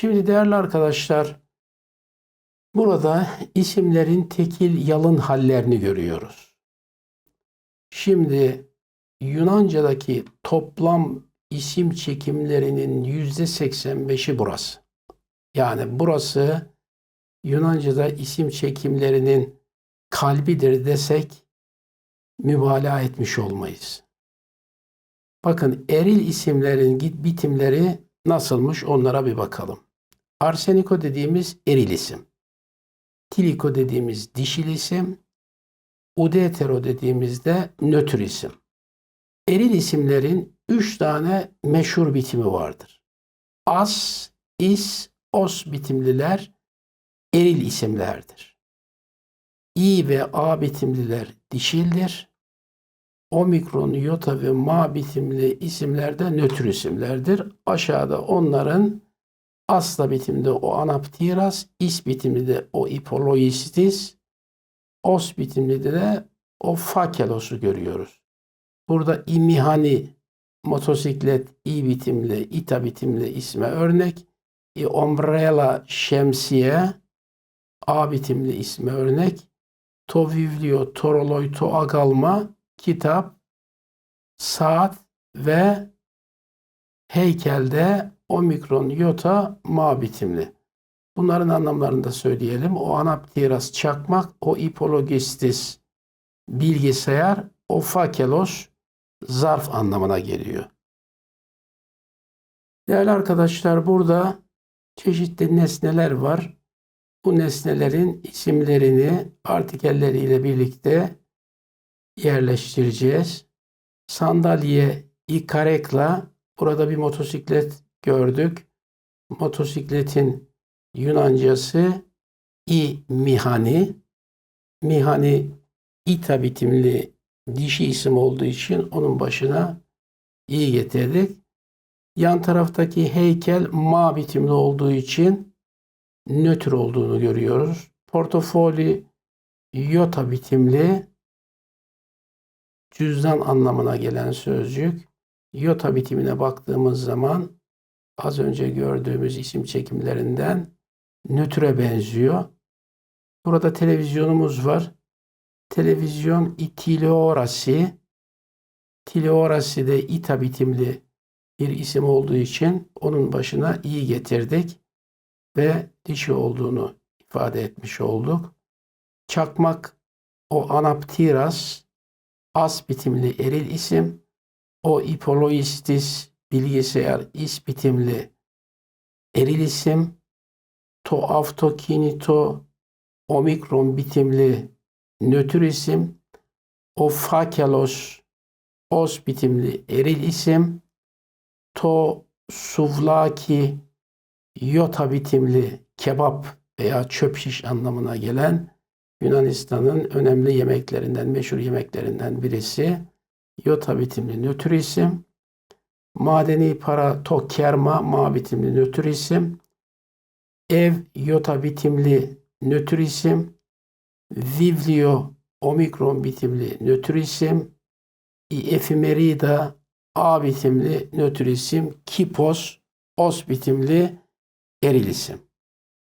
Şimdi değerli arkadaşlar, burada isimlerin tekil yalın hallerini görüyoruz. Şimdi Yunanca'daki toplam isim çekimlerinin yüzde 85'i burası. Yani burası Yunanca'da isim çekimlerinin kalbidir desek mübalağa etmiş olmayız. Bakın eril isimlerin bitimleri nasılmış onlara bir bakalım. Arseniko dediğimiz eril isim. Tiliko dediğimiz dişil isim. Udetero dediğimizde nötr isim. Eril isimlerin üç tane meşhur bitimi vardır. As, is, os bitimliler eril isimlerdir. İ ve A bitimliler dişildir. Omikron, Yota ve Ma bitimli isimler de nötr isimlerdir. Aşağıda onların asla bitimde o anaptiras, is bitimli de o ipoloistis, os bitimli de o fakelos'u görüyoruz. Burada imihani motosiklet i bitimli, ita bitimli isme örnek. E, ombrella şemsiye a bitimli isme örnek. To vivlio, toroloy, to agalma, kitap, saat ve heykelde omikron, yota, ma bitimli. Bunların anlamlarını da söyleyelim. O anaptiras çakmak, o ipologistis bilgisayar, o fakelos zarf anlamına geliyor. Değerli arkadaşlar burada çeşitli nesneler var. Bu nesnelerin isimlerini artikelleriyle birlikte yerleştireceğiz. Sandalye ikarekla burada bir motosiklet gördük. Motosikletin Yunancası i mihani. Mihani ita bitimli dişi isim olduğu için onun başına i getirdik. Yan taraftaki heykel ma bitimli olduğu için nötr olduğunu görüyoruz. Portofoli yota bitimli cüzdan anlamına gelen sözcük. Yota bitimine baktığımız zaman az önce gördüğümüz isim çekimlerinden nötre benziyor. Burada televizyonumuz var. Televizyon itileorasi. Tileorasi de ita bitimli bir isim olduğu için onun başına iyi getirdik ve dişi olduğunu ifade etmiş olduk. Çakmak o anaptiras as bitimli eril isim, o ipoloistis bilgisayar is bitimli eril isim, to avtokinito omikron bitimli nötr isim, o fakelos os bitimli eril isim, to suvlaki yota bitimli kebap veya çöp şiş anlamına gelen Yunanistan'ın önemli yemeklerinden, meşhur yemeklerinden birisi. Yota bitimli nötr isim. Madeni para to kerma ma bitimli nötr isim. Ev yota bitimli nötr isim. Vivlio omikron bitimli nötr isim. Efimerida A bitimli nötr isim. Kipos os bitimli eril isim.